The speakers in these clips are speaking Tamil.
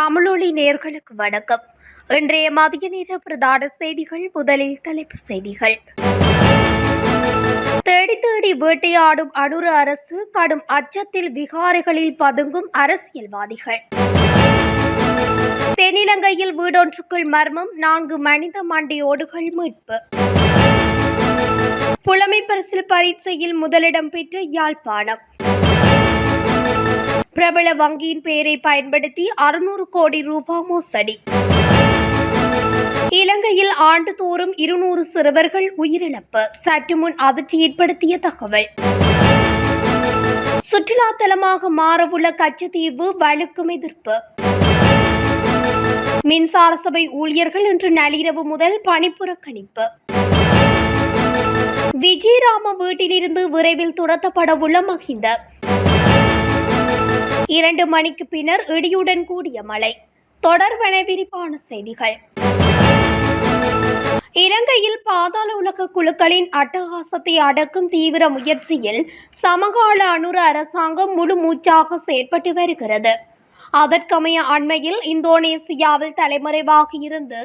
தமிழொலி நேர்களுக்கு வணக்கம். இன்றைய மதிய நேர பிரதான செய்திகள் முதலில் தலைப்பு செய்திகள். தேடி தேடி வேட்டையாடும் அனுர அரசு கடும் அச்சத்தில் விகாரைகளில் பதுங்கும் அரசியல்வாதிகள். தென்னிலங்கையில் வீடொன்றுக்குள் மர்மம் நான்கு மனித மண்டையோடுகள் மீட்பு. புலமை பரிசில் பரீட்சையில் முதலிடம் பெற்ற யாழ்ப்பாணம். பிரபல வங்கியின் பெயரை பயன்படுத்தி அறுநூறு கோடி ரூபாய் மோசடி. இலங்கையில் ஆண்டுதோறும் இருநூறு சிறுவர்கள் உயிரிழப்பு. சற்று முன் அதிர்ச்சி ஏற்படுத்திய தகவல். சுற்றுலா தலமாக மாறவுள்ள கச்சத்தீவு வழுக்கும் எதிர்ப்பு. மின்சார சபை ஊழியர்கள் இன்று நள்ளிரவு முதல் பணிப்புறக்கணிப்பு விஜயராம வீட்டிலிருந்து விரைவில் துரத்தப்படவுள்ள மகிந்த. இரண்டு மணிக்கு பின்னர் இடியுடன் கூடிய மழை. தொடர்வன விரிவான செய்திகள். இலங்கையில் பாதாள உலக குழுக்களின் அட்டகாசத்தை அடக்கும் தீவிர முயற்சியில் சமகால அணுரு அரசாங்கம் முழு மூச்சாக செயற்பட்டு வருகிறது. அதற்கமைய அண்மையில் இந்தோனேசியாவில் தலைமறைவாக இருந்து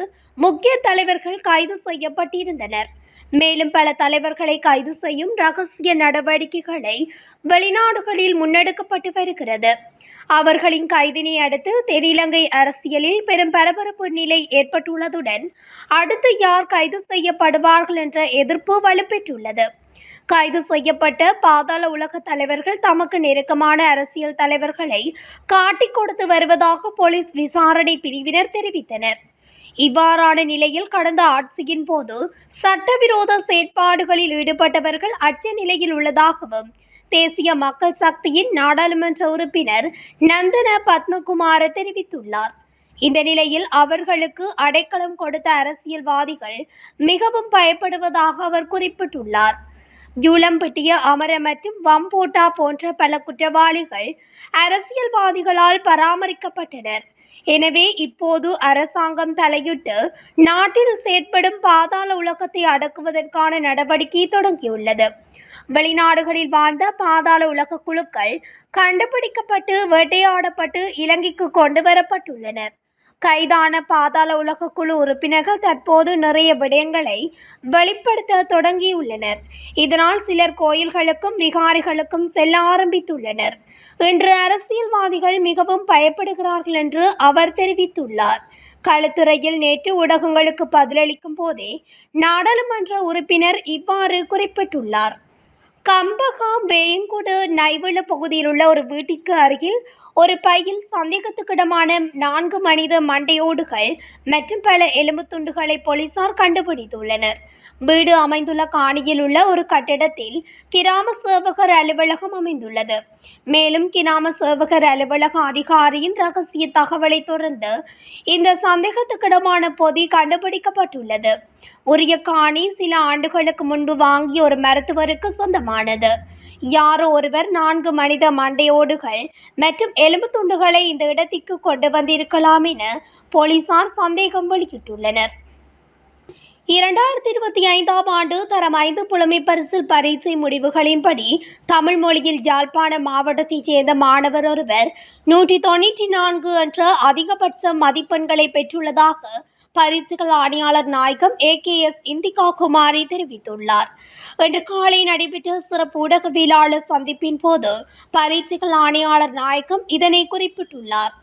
முக்கிய தலைவர்கள் கைது செய்யப்பட்டிருந்தனர். மேலும் பல தலைவர்களை கைது செய்யும் ரகசிய நடவடிக்கைகளை வெளிநாடுகளில் முன்னெடுக்கப்பட்டு வருகிறது. அவர்களின் கைதினை அடுத்து தென்னிலங்கை அரசியலில் பெரும் பரபரப்பு நிலை ஏற்பட்டுள்ளதுடன் அடுத்து யார் கைது செய்யப்படுவார்கள் என்ற எதிர்ப்பு வலுப்பெற்றுள்ளது. கைது செய்யப்பட்ட பாதாள உலக தலைவர்கள் தமக்கு நெருக்கமான அரசியல் தலைவர்களை காட்டிக் கொடுத்து வருவதாக போலீஸ் விசாரணை பிரிவினர் தெரிவித்தனர். இவ்வாறான நிலையில் கடந்த ஆட்சியின் போது சட்டவிரோத செயற்பாடுகளில் ஈடுபட்டவர்கள் அச்ச நிலையில் உள்ளதாகவும் தேசிய மக்கள் சக்தியின் நாடாளுமன்ற உறுப்பினர் நந்தன பத்மகுமார தெரிவித்துள்ளார். இந்த நிலையில் அவர்களுக்கு அடைக்கலம் கொடுத்த அரசியல்வாதிகள் மிகவும் பயப்படுவதாக அவர் குறிப்பிட்டுள்ளார். ஜூலம்பட்டிய அமர மற்றும் வம்போட்டா போன்ற பல குற்றவாளிகள் அரசியல்வாதிகளால் பராமரிக்கப்பட்டனர். எனவே இப்போது அரசாங்கம் தலையிட்டு நாட்டில் செயற்படும் பாதாள உலகத்தை அடக்குவதற்கான நடவடிக்கை தொடங்கியுள்ளது. வெளிநாடுகளில் வாழ்ந்த பாதாள உலக குழுக்கள் கண்டுபிடிக்கப்பட்டு வேட்டையாடப்பட்டு இலங்கைக்கு கொண்டு வரப்பட்டுள்ளனர். கைதான பாதாள உலக குழு உறுப்பினர்கள் தற்போது நிறைய விடயங்களை வெளிப்படுத்த தொடங்கியுள்ளனர். இதனால் சிலர் கோயில்களுக்கும் விகாரிகளுக்கும் செல்ல ஆரம்பித்துள்ளனர். இன்று அரசியல்வாதிகள் மிகவும் பயப்படுகிறார்கள் என்று அவர் தெரிவித்துள்ளார். களத்துறையில் நேற்று ஊடகங்களுக்கு பதிலளிக்கும் போதே நாடாளுமன்ற உறுப்பினர் இவ்வாறு குறிப்பிட்டுள்ளார். கம்பகா வேயங்குடு நைவள பகுதியில் உள்ள ஒரு வீட்டிற்கு அருகில் ஒரு பையில் சந்தேகத்துக்கிடமான நான்கு மனித மண்டையோடுகள் மற்றும் பல எலும்பு துண்டுகளை போலீசார் கண்டுபிடித்துள்ளனர். வீடு அமைந்துள்ள காணியில் உள்ள ஒரு கட்டிடத்தில் கிராம சேவகர் அலுவலகம் அமைந்துள்ளது. மேலும் கிராம சேவகர் அலுவலக அதிகாரியின் ரகசிய தகவலை தொடர்ந்து இந்த சந்தேகத்துக்கிடமான பொதி கண்டுபிடிக்கப்பட்டுள்ளது. உரிய காணி சில ஆண்டுகளுக்கு முன்பு வாங்கிய ஒரு மருத்துவருக்கு முக்கியமானது யாரோ ஒருவர் நான்கு மனித மண்டையோடுகள் மற்றும் எலும்பு துண்டுகளை இந்த இடத்திற்கு கொண்டு வந்திருக்கலாம் என போலீசார் சந்தேகம் வெளியிட்டுள்ளனர். இரண்டாயிரத்தி இருபத்தி ஐந்தாம் ஆண்டு தரம் ஐந்து புலமை பரிசில் பரீட்சை முடிவுகளின்படி தமிழ் மொழியில் யாழ்ப்பாண மாவட்டத்தைச் சேர்ந்த மாணவர் ஒருவர் நூற்றி தொண்ணூற்றி நான்கு என்ற அதிகபட்ச மதிப்பெண்களை பெற்றுள்ளதாக பரிசுகள் ஆணையாளர் நாயகம் A K S Indika Kumari தெரிவித்துள்ளார். இன்று காலை நடைபெற்ற சிறப்பு ஊடகவியலாளர் சந்திப்பின் போது பரிசுகள் ஆணையாளர் நாயகம் இதனை குறிப்பிட்டுள்ளார்.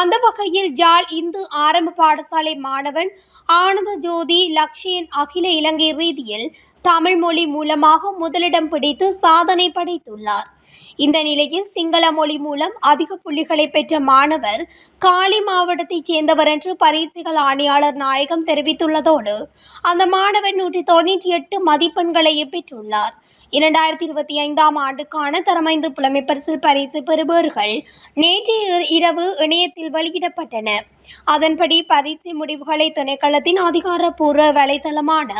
அந்த வகையில் ஜாழ் இந்து ஆரம்ப பாடசாலை மாணவன் ஆனந்த ஜோதி லக்ஷயன் அகில இலங்கை ரீதியில் தமிழ் மொழி மூலமாக முதலிடம் பிடித்து சாதனை படைத்துள்ளார். இந்த நிலையில் சிங்கள மொழி மூலம் அதிக புள்ளிகளை பெற்ற மாணவர் காலி மாவட்டத்தைச் சேர்ந்தவர் என்று பரீட்சைகள் ஆணையாளர் நாயகம் தெரிவித்துள்ளதோடு அந்த மாணவன் நூற்றி தொண்ணூற்றி எட்டு மதிப்பெண்களையும் பெற்றுள்ளார். இரண்டாயிரத்தி இருபத்தி ஐந்தாம் ஆண்டுக்கான தரமைந்து புலமை பரிசு பரிசு பெறுபவர்கள் நேற்று இரவு இணையத்தில் வெளியிடப்பட்டன. அதன்படி பரீட்சை முடிவுகளை திணைக்களத்தின் அதிகாரப்பூர்வ வலைதளமான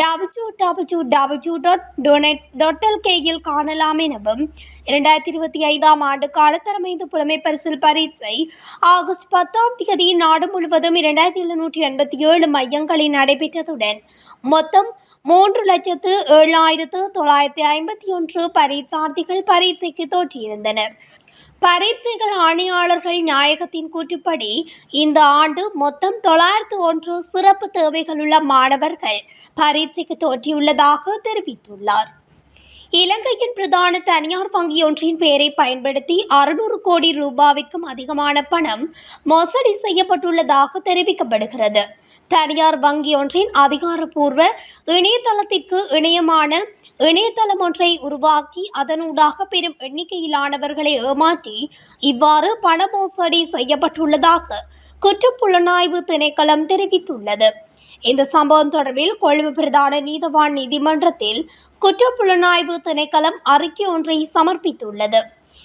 W W W dot doenets dot எல்கேயில் காணலாம் எனவும் இரண்டாயிரத்தி இருபத்தி ஐந்தாம் ஆண்டுக்கான தரமைந்து புலமை பரிசில் பரீட்சை ஆகஸ்ட் பத்தாம் தேதி நாடு முழுவதும் இரண்டாயிரத்தி எழுநூற்றி எண்பத்தி ஏழு மையங்களில் நடைபெற்றதுடன் மொத்தம் மூன்று லட்சத்து ஏழாயிரத்து தொள்ளாயிரத்தி ஐம்பத்தி ஒன்று பரீட்சார்த்திகள் பரீட்சைக்கு தோற்றியிருந்தனர். பரீட்சைகள் ஆணையாளர்கள் நாயகத்தின் கூற்றுப்படி இந்த ஆண்டு மொத்தம் தொள்ளாயிரத்து ஒன்று சிறப்பு தேவைகளுள்ள மாணவர்கள் பரீட்சைக்கு தோற்றியுள்ளதாக தெரிவித்துள்ளார். இலங்கையின் பிரதான தனியார் வங்கியொன்றின் பெயரை பயன்படுத்தி அறுநூறு கோடி ரூபாவிற்கும் அதிகமான பணம் மோசடி செய்யப்பட்டுள்ளதாக தெரிவிக்கப்படுகிறது. தனியார் வங்கியொன்றின் அதிகாரப்பூர்வ இணையதளத்திற்கு இணையமான இணையதளம் ஒன்றை உருவாக்கி அதனூடாக பெரும் எண்ணிக்கையிலானவர்களை ஏமாற்றி இவ்வாறு பண மோசடி செய்யப்பட்டுள்ளதாக குற்றப்புலனாய்வு திணைக்களம் தெரிவித்துள்ளது. இந்த சம்பவம் தொடர்பில் கொழும்பு பிரதான நீதவான் நீதிமன்றத்தில் குற்றப்புலனாய்வு திணைக்களம் அறிக்கை ஒன்றை சமர்ப்பித்துள்ளது.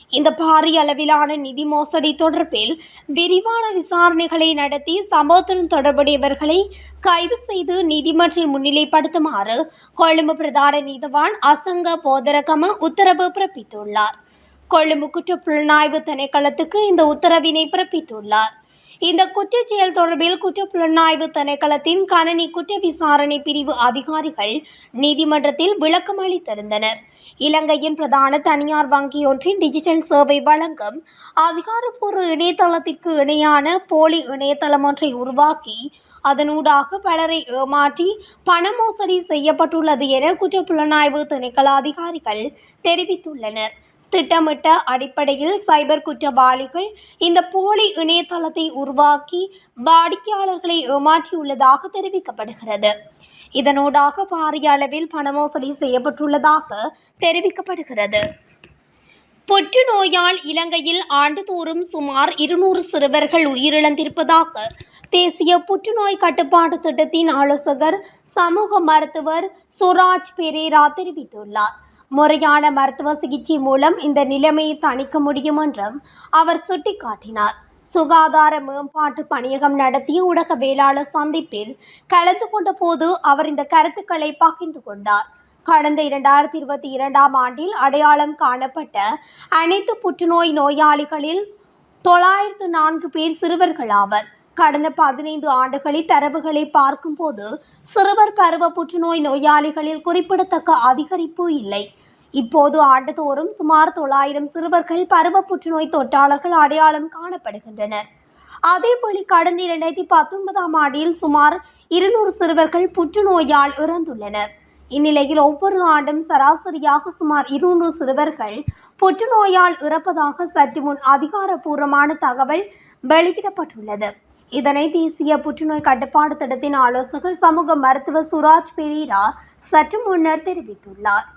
இந்த பாரிய அளவிலான நிதி மோசடி தொடர்பில் விரிவான விசாரணைகளை நடத்தி சம்பவத்துடன் தொடர்புடையவர்களை கைது செய்து நீதிமன்றில் முன்னிலைப்படுத்துமாறு கொழும்பு பிரதான நீதவான் அசங்க போதரகம உத்தரவு பிறப்பித்துள்ளார். கொழும்பு குற்றப்புலனாய்வு திணைக்களத்துக்கு இந்த உத்தரவினை பிறப்பித்துள்ளார். இந்த குற்றச் செயல் தொடர்பில் குற்றப்புலனாய்வு திணைக்களத்தின் கணனி குற்ற விசாரணை பிரிவு அதிகாரிகள் நீதிமன்றத்தில் விளக்கம் அளித்திருந்தனர். இலங்கையின் பிரதான தனியார் வங்கியொன்றின் டிஜிட்டல் சேவை வழங்கும் அதிகாரப்பூர்வ இணையதளத்திற்கு இணையான போலி இணையதளம் ஒன்றை உருவாக்கி அதனூடாக பலரை ஏமாற்றி பண மோசடி செய்யப்பட்டுள்ளது என குற்றப்புலனாய்வு திணைக்கள அதிகாரிகள் தெரிவித்துள்ளனர். திட்டமிட்ட அடிப்படையில் சைபர் குற்றவாளிகள் இந்த போலி இணையதளத்தை உருவாக்கி வாடிக்கையாளர்களை ஏமாற்றியுள்ளதாக தெரிவிக்கப்படுகிறது. இதனூடாக பாரிய அளவில் பணமோசடி செய்யப்பட்டுள்ளதாக தெரிவிக்கப்படுகிறது. புற்றுநோயால் இலங்கையில் ஆண்டுதோறும் சுமார் இருநூறு சிறுவர்கள் உயிரிழந்திருப்பதாக தேசிய புற்றுநோய் கட்டுப்பாட்டு திட்டத்தின் ஆலோசகர் சமூக மருத்துவர் சுராஜ் பெரேரா தெரிவித்துள்ளார். முறையான மருத்துவ சிகிச்சை மூலம் இந்த நிலைமையை தணிக்க முடியும் என்றும் அவர் சுட்டிக்காட்டினார். சுகாதார மேம்பாட்டு பணியகம் நடத்திய ஊடகவியலாளர் சந்திப்பில் கலந்து கொண்ட போது அவர் இந்த கருத்துக்களை பகிர்ந்து கொண்டார். கடந்த இரண்டாயிரத்தி இருபத்தி இரண்டாம் ஆண்டில் அடையாளம் காணப்பட்ட அனைத்து புற்றுநோய் நோயாளிகளில் தொள்ளாயிரத்து நான்கு பேர் சிறுவர்களாவர் கடந்த பதினைந்து ஆண்டுகளில் தரவுகளை பார்க்கும்போது சிறுவர் பருவ புற்றுநோய் நோயாளிகளில் குறிப்பிடத்தக்க அதிகரிப்பு இல்லை. இப்போது ஆண்டுதோறும் சுமார் தொள்ளாயிரம் சிறுவர்கள் பருவ புற்றுநோய் தொற்றாளர்கள் அடையாளம் காணப்படுகின்றனர். அதேபோல கடந்த இரண்டாயிரத்தி பத்தொன்பதாம் ஆண்டில் சுமார் இருநூறு சிறுவர்கள் புற்றுநோயால் இறந்துள்ளனர். இந்நிலையில் ஒவ்வொரு ஆண்டும் சராசரியாக சுமார் இருநூறு சிறுவர்கள் புற்றுநோயால் இறப்பதாக சற்று முன் அதிகாரப்பூர்வமான தகவல் வெளியிடப்பட்டுள்ளது. இதனை தேசிய புற்றுநோய் கட்டுப்பாடு திட்டத்தின் ஆலோசகர் சமூக மருத்துவர் சுராஜ் பெரீரா சற்று முன்னர் தெரிவித்துள்ளார்.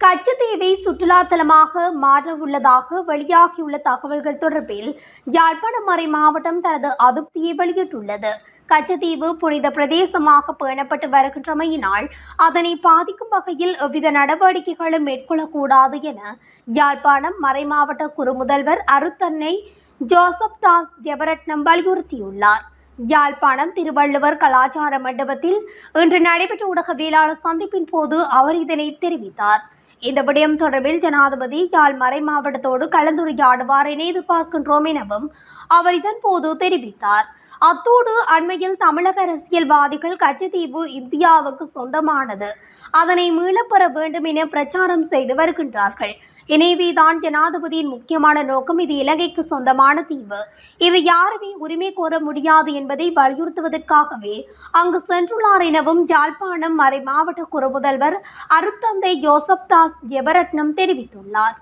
கச்சத்தீவை சுற்றுலாத்தலமாக மாற்ற உள்ளதாக வெளியாகியுள்ள தகவல்கள் தொடர்பில் யாழ்ப்பாணம் மறை மாவட்டம் தனது அதிருப்தியை வெளியிட்டுள்ளது. கச்சத்தீவு புனித பிரதேசமாக பேணப்பட்டு வருகின்றமையினால் அதனை பாதிக்கும் வகையில் எவ்வித நடவடிக்கைகளும் மேற்கொள்ளக்கூடாது என யாழ்ப்பாணம் மறைமாவட்ட குறுமுதல்வர் அருத்தன்னை ஜோசப் தாஸ் ஜெபரட்னம் வலியுறுத்தியுள்ளார். யாழ்ப்பாணம் திருவள்ளுவர் கலாச்சார மண்டபத்தில் இன்று நடைபெற்ற ஊடகவியலாளர் சந்திப்பின் போது அவர் இதனை தெரிவித்தார். இந்த விடயம் தொடர்பில் ஜனாதிபதி யாழ் மறை மாவட்டத்தோடு கலந்துரையாடுவார் என எதிர்பார்க்கின்றோம் எனவும் அவர் இதன்போது தெரிவித்தார். அத்தோடு அண்மையில் தமிழக அரசியல்வாதிகள் கச்சத்தீவு இந்தியாவுக்கு சொந்தமானது. அதனை மீளப்பெற வேண்டும் என பிரச்சாரம் செய்து வருகின்றார்கள். எனவேதான் ஜனாதிபதியின் முக்கியமான நோக்கம் இது இலங்கைக்கு சொந்தமான தீவு. இது யாருமே உரிமை கோர முடியாது என்பதை வலியுறுத்துவதற்காகவே அங்கு சென்றுள்ளார் எனவும் ஜாழ்ப்பாணம் மறை மாவட்ட குறுமுதல்வர் அருத்தந்தை ஜோசப் தாஸ் ஜெபரட்னம் தெரிவித்துள்ளார்.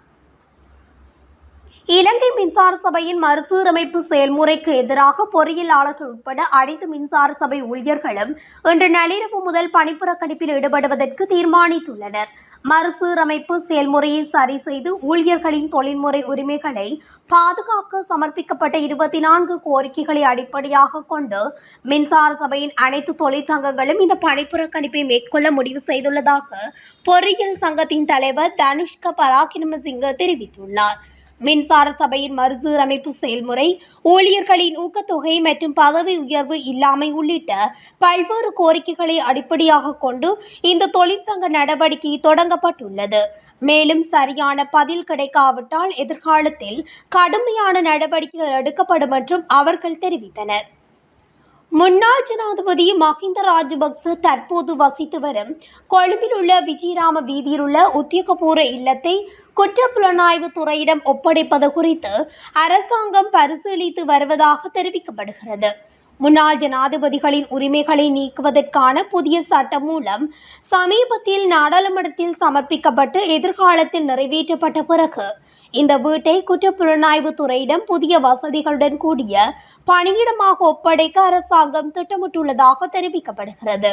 இலங்கை மின்சார சபையின் மறுசீரமைப்பு செயல்முறைக்கு எதிராக பொறியியலாளர்கள் உட்பட அனைத்து மின்சார சபை ஊழியர்களும் இன்று நள்ளிரவு முதல் பணிப்புறக்கணிப்பில் ஈடுபடுவதற்கு தீர்மானித்துள்ளனர். மறுசீரமைப்பு செயல்முறையை சரி செய்து ஊழியர்களின் தொழில்முறை உரிமைகளை பாதுகாக்க சமர்ப்பிக்கப்பட்ட இருபத்தி நான்கு கோரிக்கைகளை அடிப்படையாக கொண்டு மின்சார சபையின் அனைத்து தொழிற்சங்கங்களும் இந்த பணிப்புறக்கணிப்பை மேற்கொள்ள முடிவு செய்துள்ளதாக பொறியியல் சங்கத்தின் தலைவர் தனுஷ்க பராக்கிரமசிங்க தெரிவித்துள்ளார். மின்சார சபையின் மறுசீரமைப்பு செயல்முறை ஊழியர்களின் ஊக்கத்தொகை மற்றும் பதவி உயர்வு இல்லாமை உள்ளிட்ட பல்வேறு கோரிக்கைகளை அடிப்படையாக கொண்டு இந்த தொழிற்சங்க நடவடிக்கை தொடங்கப்பட்டுள்ளது. மேலும் சரியான பதில் கிடைக்காவிட்டால் எதிர்காலத்தில் கடுமையான நடவடிக்கைகள் எடுக்கப்படும் என்றும் அவர்கள் தெரிவித்தனர். முன்னாள் ஜனாதிபதி மஹிந்த ராஜபக்ச தற்போது வசித்து வரும் கொழும்பில் உள்ள விஜயராம வீதியில் உள்ள உத்தியோகபூர்வ இல்லத்தை குற்றப்புலனாய்வு துறையிடம் ஒப்படைப்பது குறித்து அரசாங்கம் பரிசீலித்து வருவதாக தெரிவிக்கப்படுகிறது. முன்னாள் ஜனாதிபதிகளின் உரிமைகளை நீக்குவதற்கான புதிய சட்டம் மூலம் சமீபத்தில் நாடாளுமன்றத்தில் சமர்ப்பிக்கப்பட்டு எதிர்காலத்தில் நிறைவேற்றப்பட்ட பிறகு இந்த வீட்டை குற்றப்புலனாய்வு துறையிடம் புதிய வசதிகளுடன் கூடிய பணியிடமாக ஒப்படைக்க அரசாங்கம் திட்டமிட்டுள்ளதாக தெரிவிக்கப்படுகிறது.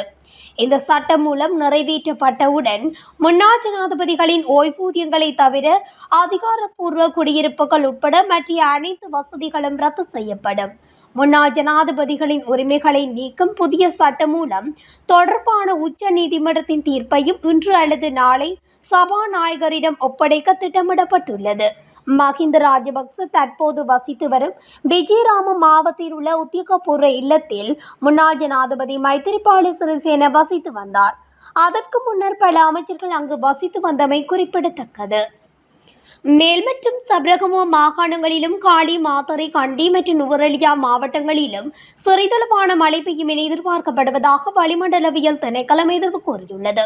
இந்த சட்டம் மூலம் நிறைவேற்றப்பட்டவுடன் முன்னாள் ஜனாதிபதிகளின் ஓய்வூதியங்களை தவிர அதிகாரப்பூர்வ குடியிருப்புகள் உட்பட மற்ற அனைத்து வசதிகளும் ரத்து செய்யப்படும். முன்னாள் ஜனாதிபதி ஜனாதிபதிகளின் உரிமைகளை நீக்கும் புதிய சட்டம் மூலம் தொடர்பான உச்ச நீதிமன்றத்தின் தீர்ப்பையும் இன்று அல்லது நாளை சபாநாயகரிடம் ஒப்படைக்க திட்டமிடப்பட்டுள்ளது. மஹிந்த ராஜபக்ச தற்போது வசித்து வரும் விஜயராம மாவட்டத்தில் உள்ள உத்தியோகபூர்வ இல்லத்தில் முன்னாள் ஜனாதிபதி மைத்திரிபால சிறிசேன வசித்து வந்தார். அதற்கு முன்னர் பல அமைச்சர்கள் அங்கு வசித்து வந்தமை குறிப்பிடத்தக்கது. மேல் மற்றும் சபரகமோ மாகாணங்களிலும் காளி மாத்தறை கண்டி மற்றும் நுவரெலியா மாவட்டங்களிலும் சிறிதளவான மழை பெய்யும் என எதிர்பார்க்கப்படுவதாக வளிமண்டலவியல் திணைக்களம் எதிர்வு கூறியுள்ளது.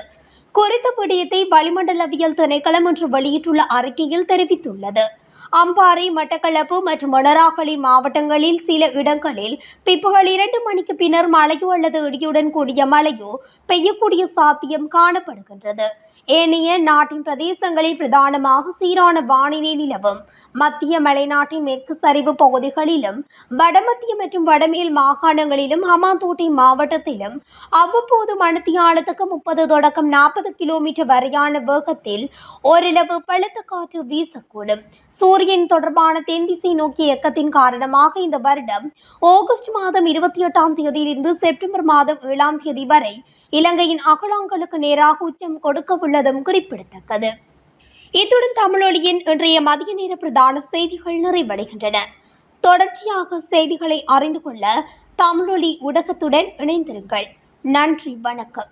குறித்த விடயத்தை வளிமண்டலவியல் திணைக்களம் ஒன்று வெளியிட்டுள்ள அறிக்கையில் தெரிவித்துள்ளது. அம்பாறை மட்டக்களப்பு மற்றும் மொனராகலி மாவட்டங்களில் சில இடங்களில் பிற்பகல் இரண்டு மணிக்கு பின்னர் மழையோ அல்லது இடியுடன் கூடிய மழையோ பெய்யக்கூடிய சாத்தியம் காணப்படுகின்றது. ஏனைய நாட்டின் பிரதேசங்களில் பிரதானமாக சீரான வானிலை நிலவும். மத்திய மலைநாட்டின் மேற்கு சரிவு பகுதிகளிலும் வடமத்திய மற்றும் வடமேல் மாகாணங்களிலும் ஹமாந்தோட்டை மாவட்டத்திலும் அவ்வப்போது மணித்தியாலத்துக்கு முப்பது தொடக்கம் நாற்பது கிலோமீட்டர் வரையான வேகத்தில் ஓரளவு பழுத்த காற்று வீசக்கூடும். சூரியன் தொடர்பான தென்திசை நோக்கிய இயக்கத்தின் காரணமாக இந்த வருடம் ஆகஸ்ட் மாதம் இருபத்தி எட்டாம் தேதியிலிருந்து செப்டம்பர் மாதம் ஏழாம் தேதி வரை இலங்கையின் அகலாங்களுக்கு நேராக உச்சம் கொடுக்க உள்ளதும் குறிப்பிடத்தக்கது. இத்துடன் தமிழொலியின் இன்றைய மதிய நேர பிரதான செய்திகள் நிறைவடைகின்றன. தொடர்ச்சியாக செய்திகளை அறிந்து கொள்ள தமிழொலி ஊடகத்துடன் இணைந்திருங்கள். நன்றி வணக்கம்.